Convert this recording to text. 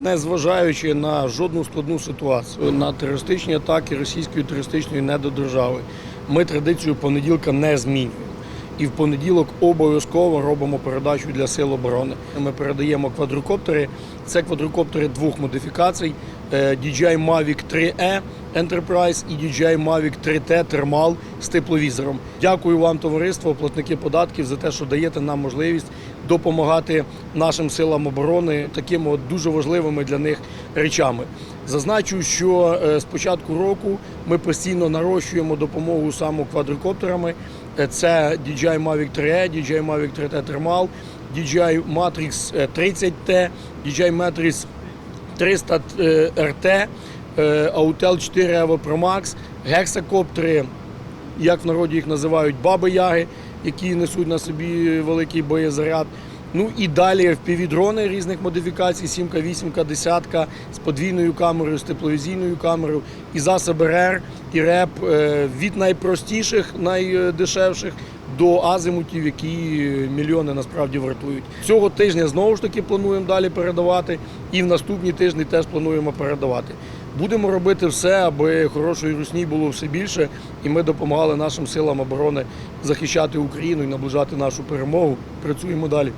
Незважаючи на жодну складну ситуацію, на терористичні атаки російської терористичної недодержави, ми традицію понеділка не змінюємо. І в понеділок обов'язково робимо передачу для сил оборони. Ми передаємо квадрокоптери. Це квадрокоптери двох модифікацій: е, DJI Mavic 3E Enterprise і DJI Mavic 3T Thermal з тепловізором. Дякую вам, товариство, платники податків, за те, що даєте нам можливість допомагати нашим силам оборони такими от дуже важливими для них речами. Зазначу, що е, з початку року ми постійно нарощуємо допомогу саме квадрокоптерами. Е, Це DJI Mavic 3E, DJI Mavic 3T Thermal, DJI Matrix е, 30T, DJI Matrix 300 е, RT, е, Autel 4 Evo Pro Max, гексакоптери, як в народі їх називають, баби-яги, які несуть на собі великий боєзаряд. Ну і далі впівдрони різних модифікацій, 7 8 10 з подвійною камерою, з тепловізійною камерою, і засоби РЕР, і РЕП е, від найпростіших, найдешевших до азимутів, які мільйони насправді вартують. Цього тижня знову ж таки плануємо далі передавати, і в наступні тижні теж плануємо передавати. Будемо робити все, аби хорошої русні було все більше, і ми допомагали нашим силам оборони захищати Україну і наближати нашу перемогу. Працюємо далі.